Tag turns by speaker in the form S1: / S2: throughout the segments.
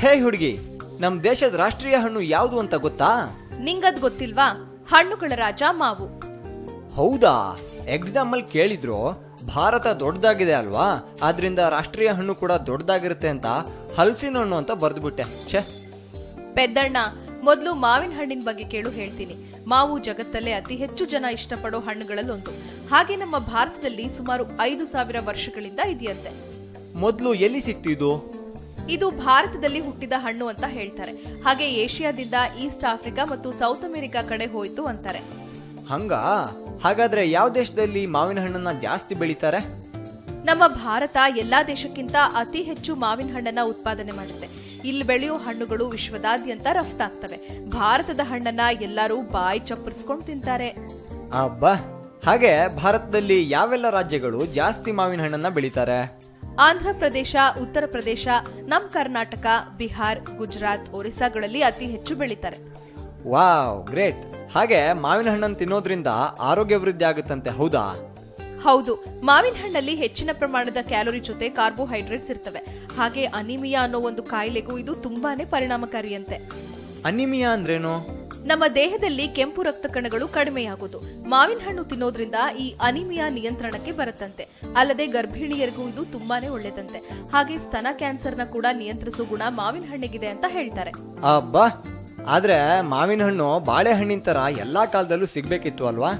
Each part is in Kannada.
S1: ಹೇ ಹುಡುಗಿ ನಮ್ ದೇಶದ ರಾಷ್ಟ್ರೀಯ ಹಣ್ಣು ಯಾವುದು ಅಂತ ಗೊತ್ತಾ?
S2: ನಿಂಗದ್ ಗೊತ್ತಿಲ್ವಾ? ಹಣ್ಣುಗಳ ರಾಜ ಮಾವು.
S1: ಹೌದಾ? ಎಕ್ಸಾಮ್ ಅಲ್ಲಿ ಕೇಳಿದ್ರು ಭಾರತ ದೊಡ್ಡದಾಗಿದೆ ಅಲ್ವಾ? ಆದ್ರಿಂದ ರಾಷ್ಟ್ರೀಯ ಹಣ್ಣು ಕೂಡ ದೊಡ್ಡದಾಗಿರುತ್ತೆ ಅಂತ ಹಲಸಿನ ಹಣ್ಣು ಅಂತ ಬರ್ದ್ಬಿಟ್ಟೆ. ಛೇ.
S2: ಪೆದ್ದಣ್ಣ ಮೊದಲು ಮಾವಿನ ಹಣ್ಣಿನ ಬಗ್ಗೆ ಕೇಳು ಹೇಳ್ತೀನಿ. ಮಾವು ಜಗತ್ತಲ್ಲೇ ಅತಿ ಹೆಚ್ಚು ಜನ ಇಷ್ಟಪಡೋ ಹಣ್ಣುಗಳಲ್ಲೊಂದು. ಹಾಗೆ ನಮ್ಮ ಭಾರತದಲ್ಲಿ ಸುಮಾರು ಐದು ಸಾವಿರ ವರ್ಷಗಳಿಂದ ಇದೆಯಂತೆ.
S1: ಮೊದಲು ಎಲ್ಲಿ ಸಿಕ್ತಿದ್ದು
S2: ಇದು ಭಾರತದಲ್ಲಿ ಹುಟ್ಟಿದ ಹಣ್ಣು ಅಂತ ಹೇಳ್ತಾರೆ. ಹಾಗೆ ಏಷ್ಯಾದಿಂದ ಈಸ್ಟ್ ಆಫ್ರಿಕಾ ಮತ್ತು ಸೌತ್ ಅಮೆರಿಕಾ ಕಡೆ ಹೋಯಿತು ಅಂತಾರೆ.
S1: ಹಂಗ? ಹಾಗಾದ್ರೆ ಯಾವ ದೇಶದಲ್ಲಿ ಮಾವಿನ ಹಣ್ಣನ್ನ ಜಾಸ್ತಿ ಬೆಳಿತಾರೆ?
S2: ನಮ್ಮ ಭಾರತ ಎಲ್ಲಾ ದೇಶಕ್ಕಿಂತ ಅತಿ ಹೆಚ್ಚು ಮಾವಿನ ಹಣ್ಣನ್ನ ಉತ್ಪಾದನೆ ಮಾಡುತ್ತೆ. ಇಲ್ಲಿ ಬೆಳೆಯೋ ಹಣ್ಣುಗಳು ವಿಶ್ವದಾದ್ಯಂತ ರಫ್ತಾಗ್ತವೆ. ಭಾರತದ ಹಣ್ಣನ್ನ ಎಲ್ಲರೂ ಬಾಯಿ ಚಪ್ಪರಿಸ್ಕೊಂಡು ತಿಂತಾರೆ.
S1: ಅಬ್ಬಾ! ಹಾಗೆ ಭಾರತದಲ್ಲಿ ಯಾವೆಲ್ಲ ರಾಜ್ಯಗಳು ಜಾಸ್ತಿ ಮಾವಿನ ಹಣ್ಣನ್ನ ಬೆಳಿತಾರೆ?
S2: ಆಂಧ್ರ ಪ್ರದೇಶ ಉತ್ತರ ಪ್ರದೇಶ ನಮ್ ಕರ್ನಾಟಕ ಬಿಹಾರ್ ಗುಜರಾತ್ ಒರಿಸ್ಸಾಗಳಲ್ಲಿ ಅತಿ ಹೆಚ್ಚು ಬೆಳೀತಾರೆ.
S1: Wow great. ಹಾಗೆ ಮಾವಿನ ಹಣ್ಣನ್ನು ತಿನ್ನೋದ್ರಿಂದ ಆರೋಗ್ಯ ವೃದ್ಧಿ ಆಗುತ್ತಂತೆ ಹೌದಾ?
S2: ಹೌದು. ಮಾವಿನ ಹಣ್ಣಲ್ಲಿ ಹೆಚ್ಚಿನ ಪ್ರಮಾಣದ ಕ್ಯಾಲೋರಿ ಜೊತೆ ಕಾರ್ಬೋಹೈಡ್ರೇಟ್ಸ್ ಇರ್ತವೆ. ಹಾಗೆ ಅನಿಮಿಯಾ ಅನ್ನೋ ಒಂದು ಕಾಯಿಲೆಗೂ ಇದು ತುಂಬಾನೇ ಪರಿಣಾಮಕಾರಿಯಂತೆ.
S1: ಅನಿಮಿಯಾ ಅಂದ್ರೇನು?
S2: ನಮ್ಮ ದೇಹದಲ್ಲಿ ಕೆಂಪು ರಕ್ತ ಕಣಗಳು ಕಡಿಮೆಯಾಗುವುದು. ಮಾವಿನ ಹಣ್ಣು ತಿನ್ನೋದ್ರಿಂದ ಈ ಅನಿಮಿಯಾ ನಿಯಂತ್ರಣಕ್ಕೆ ಬರುತ್ತಂತೆ. ಅಲ್ಲದೆ ಗರ್ಭಿಣಿಯರಿಗೂ ಇದು ತುಂಬಾನೇ ಒಳ್ಳೆದಂತೆ ಹಾಗೆ ಸ್ತನ ಕ್ಯಾನ್ಸರ್ನ ಕೂಡ ನಿಯಂತ್ರಿಸುವ ಗುಣ ಮಾವಿನ ಹಣ್ಣಿಗಿದೆ ಅಂತ ಹೇಳ್ತಾರೆ.
S1: ಅಬ್ಬಾ! ಆದ್ರೆ ಮಾವಿನ ಹಣ್ಣು ಬಾಳೆಹಣ್ಣಿನ ತರ ಎಲ್ಲಾ ಕಾಲದಲ್ಲೂ ಸಿಗ್ಬೇಕಿತ್ತು ಅಲ್ವಾ?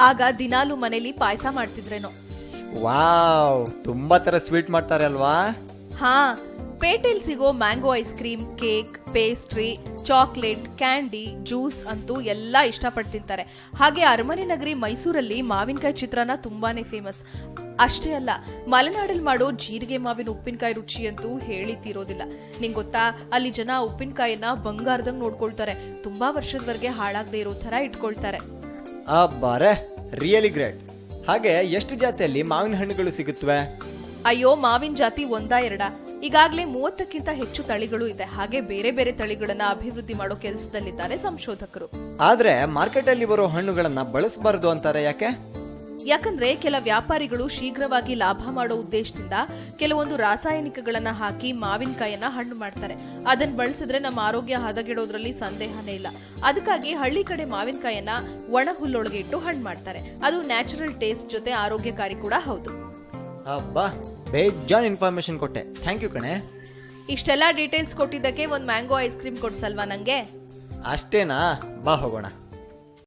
S2: ಆಗ ದಿನಾಲು ಮನೇಲಿ ಪಾಯಸ ಮಾಡ್ತಿದ್ರೇನೋ.
S1: ವಾವ್! ತುಂಬಾ ತರ ಸ್ವೀಟ್ ಮಾಡ್ತಾರೆ ಅಲ್ವಾ?
S2: ಹಾ, ಪೇಟೆಲ್ ಸಿಗೋ mango ice cream, cake, pastry, chocolate, candy, juice ಅಂತೂ ಎಲ್ಲ ಇಷ್ಟಪಟ್ಟು ತಿಂತಾರೆ ಹಾಗೆ ಅರಮನೆ ನಗರಿ ಮೈಸೂರಲ್ಲಿ ಮಾವಿನಕಾಯಿ ಚಿತ್ರಾನ್ನ ತುಂಬಾನೇ ಫೇಮಸ್. ಅಷ್ಟೇ ಅಲ್ಲ ಮಲೆನಾಡಲ್ಲಿ ಮಾಡೋ ಜೀರಿಗೆ ಮಾವಿನ ಉಪ್ಪಿನಕಾಯಿ ರುಚಿ ಅಂತೂ ಹೇಳಿ ನಿಂಗೆ ಗೊತ್ತಾ, ಅಲ್ಲಿ ಜನ ಉಪ್ಪಿನಕಾಯಿನ ಬಂಗಾರದಂಗ್ ನೋಡ್ಕೊಳ್ತಾರೆ. ತುಂಬಾ ವರ್ಷದವರೆಗೆ ಹಾಳಾಗದೆ ಇರೋ ತರ ಇಟ್ಕೊಳ್ತಾರೆ.
S1: ರಿಯಲಿ ಗ್ರೇಟ್ ಹಾಗೆ ಎಷ್ಟು ಜಾತಿಯಲ್ಲಿ ಮಾವಿನ ಹಣ್ಣುಗಳು ಸಿಗುತ್ತವೆ
S2: ಅಯ್ಯೋ ಮಾವಿನ ಜಾತಿ ಒಂದಾ ಎರಡ. ಈಗಾಗಲೇ ಮೂವತ್ತಕ್ಕಿಂತ ಹೆಚ್ಚು ತಳಿಗಳು ಇದೆ. ಹಾಗೆ ಬೇರೆ ಬೇರೆ ತಳಿಗಳನ್ನ ಅಭಿವೃದ್ಧಿ ಮಾಡೋ ಕೆಲಸದಲ್ಲಿದ್ದಾರೆ ಸಂಶೋಧಕರು.
S1: ಆದ್ರೆ ಮಾರ್ಕೆಟ್ ಅಲ್ಲಿ ಬರೋ ಹಣ್ಣುಗಳನ್ನ ಬಳಸಬಾರದು ಅಂತಾರೆ ಯಾಕೆ?
S2: ಯಾಕಂದ್ರೆ ಕೆಲ ವ್ಯಾಪಾರಿಗಳು ಶೀಘ್ರವಾಗಿ ಲಾಭ ಮಾಡೋ ಉದ್ದೇಶದಿಂದ ಕೆಲವೊಂದು ರಾಸಾಯನಿಕಗಳನ್ನ ಹಾಕಿ ಮಾವಿನಕಾಯನ್ನ ಹಣ್ಣು ಮಾಡ್ತಾರೆ. ಅದನ್ನ ಬಳಸಿದ್ರೆ ನಮ್ಮ ಆರೋಗ್ಯ ಹದಗೆಡೋದ್ರಲ್ಲಿ ಸಂದೇಹನೇ ಇಲ್ಲ. ಅದಕ್ಕಾಗಿ ಹಳ್ಳಿ ಕಡೆ ಮಾವಿನಕಾಯನ್ನ ಒಣ ಹುಲ್ಲೊಳಗೆ ಇಟ್ಟು ಹಣ್ಣು ಮಾಡ್ತಾರೆ. ಅದು ನ್ಯಾಚುರಲ್ ಟೇಸ್ಟ್ ಜೊತೆ ಆರೋಗ್ಯಕಾರಿ ಕೂಡ ಹೌದು.
S1: ಅಬ್ಬಾ ಬೇಜಾನ್ ಇನ್ಫಾರ್ಮೇಶನ್ ಕೊಟ್ಟೆ. ಥ್ಯಾಂಕ್ ಯು ಕಣೆ.
S2: ಇಷ್ಟೆಲ್ಲ ಡೀಟೇಲ್ಸ್ ಕೊಟ್ಟಿದ್ದಕ್ಕೆ ಒಂದು ಮ್ಯಾಂಗೋ ಐಸ್ ಕ್ರೀಮ್ ಕೊಡ್ಸಲ್ವಾ ನಂಗೆ?
S1: ಅಷ್ಟೇನಾ? ಬಾ ಹೋಗೋಣ.